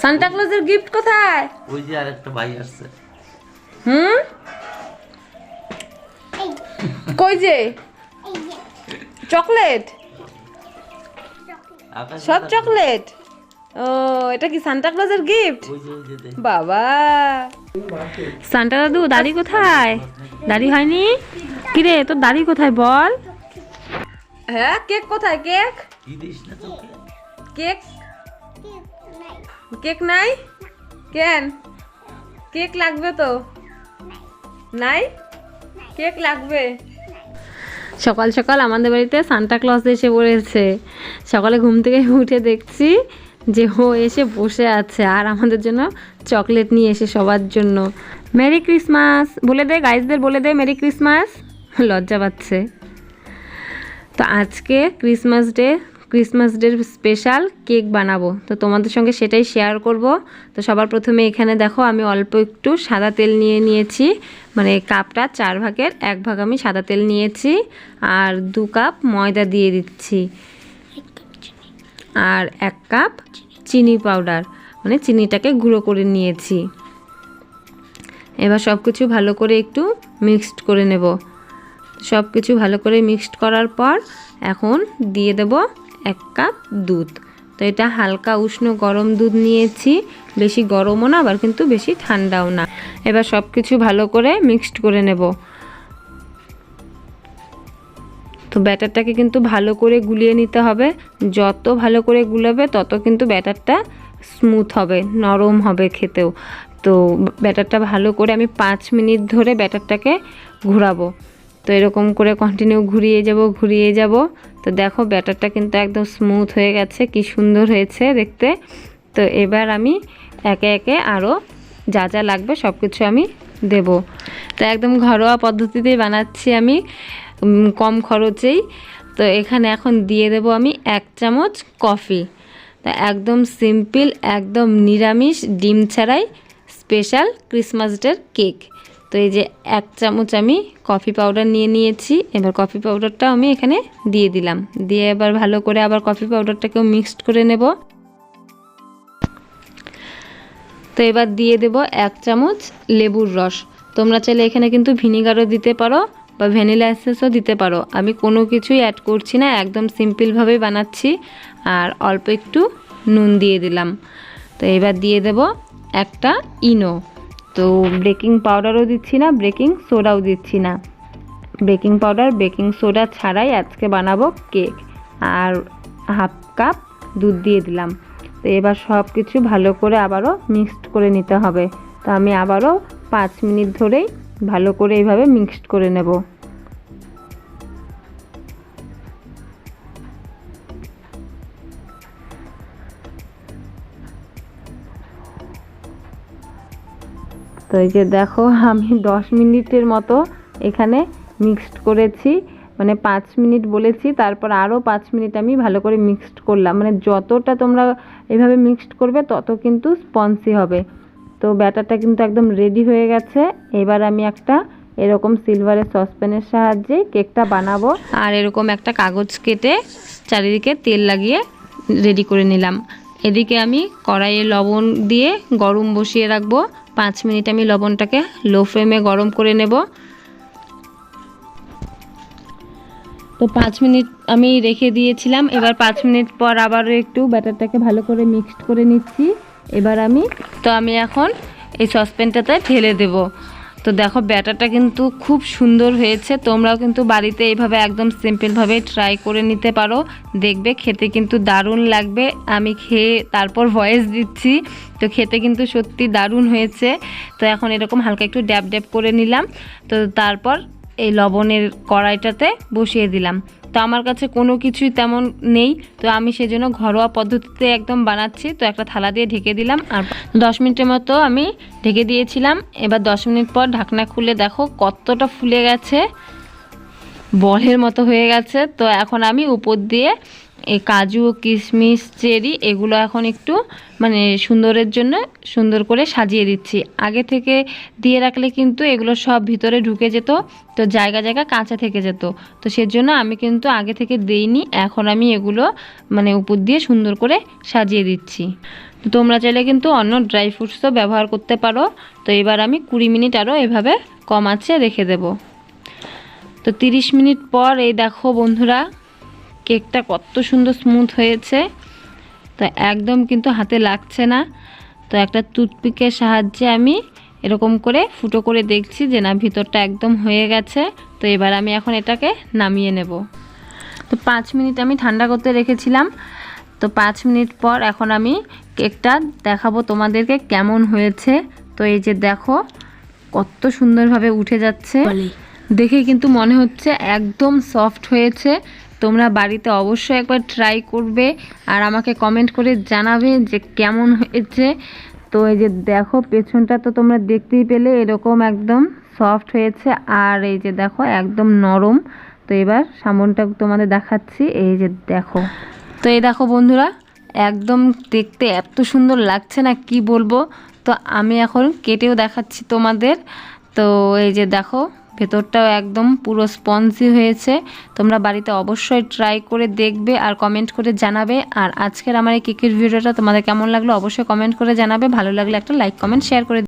Santa ক্লজের gift কোথায়? ওই যে আরেকটা ভাই আসছে। হুম? কই যে? চকলেট? সব চকলেট? ও এটা কি সান্টা ক্লজের গিফট। বাবা। সান্টা দাদু দাড়ি কোথায়? দাড়ি হয়নি? কিরে তোর দাড়ি কোথায় বল? হ্যাঁ কেক কোথায় কেক? কেক কেক নাই? কেন? কেক লাগবে তো? নাই? কেক লাগবে? সকাল সকাল আমাদের বাড়িতে সান্টা ক্লজ এসে পড়েছে। সকালে ঘুম থেকে উঠে দেখছি যে ও এসে বসে আছে আর আমাদের জন্য চকলেট নিয়ে এসে সবার জন্য। Merry Christmas! বলে দে গাইজদের বলে দে, মেরি ক্রিসমাস! লজ্জা পাচ্ছে। তো আজকে ক্রিসমাস ডে ক্রিসমাস ডের স্পেশাল কেক বানাবো। তো তোমাদের সঙ্গে সেটাই শেয়ার করব। তো সবার প্রথমে এখানে দেখো, আমি অল্প একটু সাদা তেল নিয়ে নিয়েছি। মানে কাপটা চার ভাগের এক ভাগ আমি সাদা তেল নিয়েছি। আর দু কাপ ময়দা দিয়ে দিচ্ছি। আর এক কাপ চিনি পাউডার। মানে চিনিটাকে গুঁড়ো করে নিয়েছি। এবার সব কিছু ভালো করে একটু মিক্সড করে নেব। সব কিছু ভালো করে মিক্সড করার পর এখন দিয়ে দেব এক কাপ দুধ। তো এটা হালকা উষ্ণ গরম দুধ নিয়েছি। বেশি গরমও না, আবার কিন্তু বেশি ঠান্ডাও না। এবার সব কিছু ভালো করে মিক্সড করে নেব। তো ব্যাটারটাকে কিন্তু ভালো করে গুলিয়ে নিতে হবে। যত ভালো করে গুলাবে, তত কিন্তু ব্যাটারটা স্মুথ হবে, নরম হবে খেতেও। তো ব্যাটারটা ভালো করে আমি পাঁচ মিনিট ধরে ব্যাটারটাকে ঘোরাবো। তো এরকম করে কন্টিনিউ ঘুরিয়ে যাব ঘুরিয়ে যাব। তো দেখো ব্যাটারটা কিন্তু একদম স্মুথ হয়ে গেছে, কি সুন্দর হয়েছে দেখতে। তো এবার আমি একে একে আরও যা যা লাগবে সব কিছু আমি দেব। তো একদম ঘরোয়া পদ্ধতিতেই বানাচ্ছি আমি কম খরচেই। তো এখানে এখন দিয়ে দেব আমি এক চামচ কফি। তা একদম সিম্পল একদম নিরামিষ, ডিম ছাড়াই স্পেশাল ক্রিসমাস ডের কেক তো এই যে এক চামচ আমি কফি পাউডার নিয়ে নিয়েছি। এবার কফি পাউডারটা আমি এখানে দিয়ে দিলাম। দিয়ে এবার ভালো করে আবার কফি পাউডারটাকেও মিক্সড করে নেব। তো এবার দিয়ে দেব এক চামচ লেবুর রস। তোমরা চাইলে এখানে কিন্তু ভিনিগারও দিতে পারো বা ভ্যানিলা এসেন্সও দিতে পারো। আমি কোনো কিছুই অ্যাড করছি না, একদম সিম্পলভাবে বানাচ্ছি। আর অল্প একটু নুন দিয়ে দিলাম। তো এবার দিয়ে দেব একটা ইনো। তো বেকিং পাউডারও দিচ্ছি না, বেকিং সোডাও দিচ্ছি না। বেকিং পাউডার, বেকিং সোডা ছাড়াই আজকে বানাবো কেক। আর হাফ কাপ দুধ দিয়ে দিলাম। তো এবার সব কিছু ভালো করে আবারও মিক্সড করে নিতে হবে। তো আমি আবারও পাঁচ মিনিট ধরেই ভালো করে এইভাবে মিক্সড করে নেব। তো এই যে দেখো, আমি দশ মিনিটের মতো এখানে মিক্সড করেছি। মানে পাঁচ মিনিট বলেছি, তারপর আরও পাঁচ মিনিট আমি ভালো করে মিক্সড করলাম। মানে যতটা তোমরা এভাবে মিক্সড করবে, তত কিন্তু স্পঞ্জি হবে। তো ব্যাটারটা কিন্তু একদম রেডি হয়ে গেছে। এবার আমি একটা এরকম সিলভারের সসপ্যানের সাহায্যে কেকটা বানাবো। আর এরকম একটা কাগজ কেটে চারিদিকে তেল লাগিয়ে রেডি করে নিলাম। এদিকে আমি কড়াইয়ে লবণ দিয়ে গরম বসিয়ে রাখব। পাঁচ মিনিট আমি লবণটাকে লো ফ্লেমে গরম করে নেব। তো পাঁচ মিনিট আমি রেখে দিয়েছিলাম। এবার পাঁচ মিনিট পর আবারও একটু ব্যাটারটাকে ভালো করে মিক্সড করে নিচ্ছি। এবার আমি, তো আমি এখন এই সসপ্যানটাতে ঢেলে দেব। তো দেখো ব্যাটারটা কিন্তু খুব সুন্দর হয়েছে। তোমরাও কিন্তু বাড়িতে এইভাবে একদম সিম্পলভাবে ট্রাই করে নিতে পারো। দেখবে খেতে কিন্তু দারুণ লাগবে। আমি খেয়ে তারপর ভয়েস দিচ্ছি। তো খেতে কিন্তু সত্যি দারুণ হয়েছে। তো এখন এরকম হালকা একটু ড্যাব ড্যাব করে নিলাম। তো তারপর এই লবণের কড়াইটাতে বসিয়ে দিলাম। তো আমার কাছে কোনো কিছুই তেমন নেই। তো আমি সেজন্য ঘরোয়া পদ্ধতিতে একদম বানাচ্ছি। তো একটা থালা দিয়ে ঢেকে দিলাম। আর দশ মিনিটের মতো আমি ঢেকে দিয়েছিলাম। এবার দশ মিনিট পর ঢাকনা খুলে দেখো কতটা ফুলে গেছে। বলের মতো হয়ে গেছে। তো এখন আমি উপর দিয়ে এই কাজু, কিশমিশ, চেরি এগুলো এখন একটু মানে সুন্দরের জন্য সুন্দর করে সাজিয়ে দিচ্ছি। আগে থেকে দিয়ে রাখলে কিন্তু এগুলো সব ভিতরে ঢুকে যেত, তো জায়গা জায়গা কাঁচা থেকে যেত। তো সেজন্য আমি কিন্তু আগে থেকে দেইনি, এখন আমি এগুলো মানে উপর দিয়ে সুন্দর করে সাজিয়ে দিচ্ছি। তো তোমরা চাইলে কিন্তু অন্য ড্রাই ফ্রুটসও ব্যবহার করতে পারো। তো এবার আমি কুড়ি মিনিট আরও এভাবে কম আঁচে রেখে দেবো। তো তিরিশ মিনিট পর এই দেখো বন্ধুরা কেকটা কত সুন্দর স্মুথ হয়েছে। তো একদম কিন্তু হাতে লাগছে না। তো একটা টুথপিকের সাহায্যে আমি এরকম করে ফুটো করে দেখছি যে না ভিতরটা একদম হয়ে গেছে। তো এবার আমি এখন এটাকে নামিয়ে নেব। তো পাঁচ মিনিট আমি ঠান্ডা করতে রেখেছিলাম। তো পাঁচ মিনিট পর এখন আমি কেকটা দেখাবো তোমাদেরকে কেমন হয়েছে। তো এই যে দেখো কত সুন্দরভাবে উঠে যাচ্ছে। দেখে কিন্তু মনে হচ্ছে একদম সফট হয়েছে। তোমরা বাড়িতে অবশ্যই একবার ট্রাই করবে আর আমাকে কমেন্ট করে জানাবে যে কেমন হয়েছে। তো এই যে দেখো, পেছনটা তো তোমরা দেখতেই পেলে, এরকম একদম সফট হয়েছে আর এই যে দেখো, একদম নরম। তো এবার সামনটা তোমাদের দেখাচ্ছি, এই যে দেখো। তো এই দেখো বন্ধুরা, একদম দেখতে এত সুন্দর লাগছে না কি বলব। তো আমি এখন কেটেও দেখাচ্ছি তোমাদের। তো এই যে দেখো ভেতরটাও একদম পুরো স্পঞ্জি হয়েছে। তোমরা বাড়িতে অবশ্যই ট্রাই করে দেখবে আর কমেন্ট করে জানাবে। আর আজকের আমার এই কেকের ভিডিওটা তোমাদের কেমন লাগল অবশ্যই কমেন্ট করে জানাবে। ভালো লাগলে একটা লাইক কমেন্ট শেয়ার করে